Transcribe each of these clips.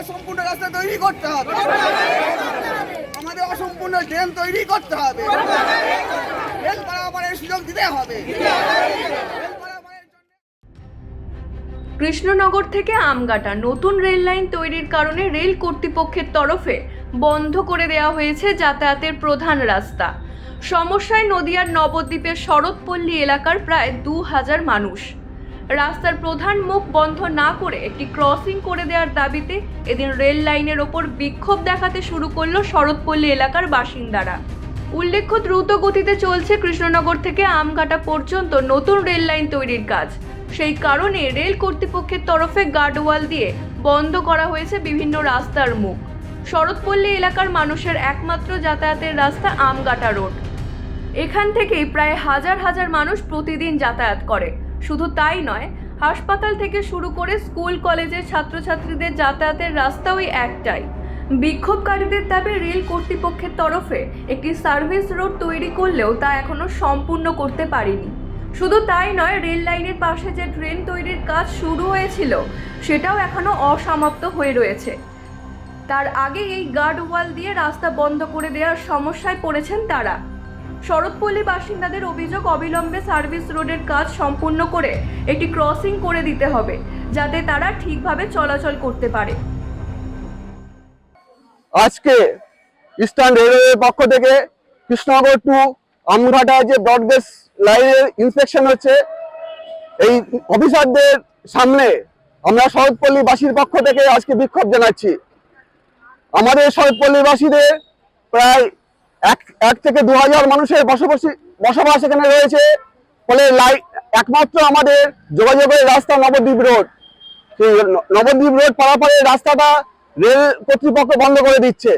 অসম্পূর্ণ রাস্তা তৈরি করতে হবে। আমাদের অসম্পূর্ণ ড্রেন তৈরি করতে হবে। পারাপারের সুযোগ দিতে হবে। কৃষ্ণনগর থেকে আমগাটা নতুন রেল লাইন তৈরির কারণে রেল কর্তৃপক্ষের তরফে বন্ধ করে দেওয়া হয়েছে যাতায়াতের প্রধান রাস্তা। সমস্যায় নদিয়ার নবদ্বীপের শরৎপল্লী এলাকার প্রায় দু হাজার মানুষ। রাস্তার প্রধান মুখ বন্ধ না করে একটি ক্রসিং করে দেওয়ার দাবিতে এদিন রেল লাইনের ওপর বিক্ষোভ দেখাতে শুরু করল শরৎপল্লী এলাকার বাসিন্দারা। উল্লেখ্য, দ্রুত গতিতে চলছে কৃষ্ণনগর থেকে আমঘাটা পর্যন্ত নতুন রেল লাইন তৈরির কাজ। সেই কারণে রেল কর্তৃপক্ষের তরফে গার্ডওয়াল দিয়ে বন্ধ করা হয়েছে বিভিন্ন রাস্তার মুখ। শরৎপল্লী এলাকার মানুষের একমাত্র যাতায়াতের রাস্তা আমগাটা রোড। এখান থেকেই প্রায় হাজার হাজার মানুষ প্রতিদিন যাতায়াত করে। শুধু তাই নয়, হাসপাতাল থেকে শুরু করে স্কুল কলেজের ছাত্রছাত্রীদের যাতায়াতের রাস্তা ওই একটাই। বিক্ষোভকারীদের দাবি, রেল কর্তৃপক্ষের তরফে একটি সার্ভিস রোড তৈরি করলেও তা এখনও সম্পূর্ণ করতে পারেনি। শুধু তাই নয়, রেল লাইনের পাশে যে ট্রেন তৈরির কাজ শুরু হয়েছিল, সেটাও এখনও অসমাপ্ত হয়ে রয়েছে। তার আগে এই গার্ড ওয়াল দিয়ে রাস্তা বন্ধ করে দেওয়ার সমস্যায় পড়েছেন তারা। শরৎপল্লী বাসিন্দাদের অভিযোগ অবিলম্বে সার্ভিস রোডের কাজ সম্পূর্ণ করে একটি ক্রসিং করে দিতে হবে, যাতে তারা ঠিকভাবে চলাচল করতে পারে। আজকে ইস্টার্ন রেলওয়ের পক্ষ থেকে কৃষ্ণনগর টু আমঘাটা যে ব্রডগেজ লাইনের ইন্সপেকশন হচ্ছে, এই অফিসারদের সামনে আমরা শরৎপল্লীবাসীর পক্ষ থেকে আজকে বিক্ষোভ জানাচ্ছি। আমাদের শরৎপল্লীবাসীদের প্রায় এক থেকে দু হাজার মানুষের বসবাসী, বসবাস এখানে রয়েছে ফলে লাই, একমাত্র আমাদের যোগাযোগের রাস্তা নবদ্বীপ রোড। সেই নবদ্বীপ রোড পারাপারের রাস্তাটা রেল কর্তৃপক্ষ বন্ধ করে দিচ্ছে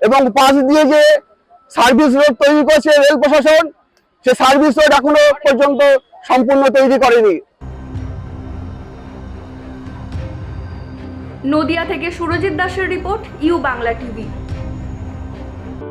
এবং পাশ দিয়ে যে সার্ভিস রোড তৈরি করছে রেল প্রশাসন, সে সার্ভিস রোড এখনও পর্যন্ত সম্পূর্ণ তৈরি করেনি। নদিয়া থেকে সুরজিৎ দাসের report, U Bangla TV.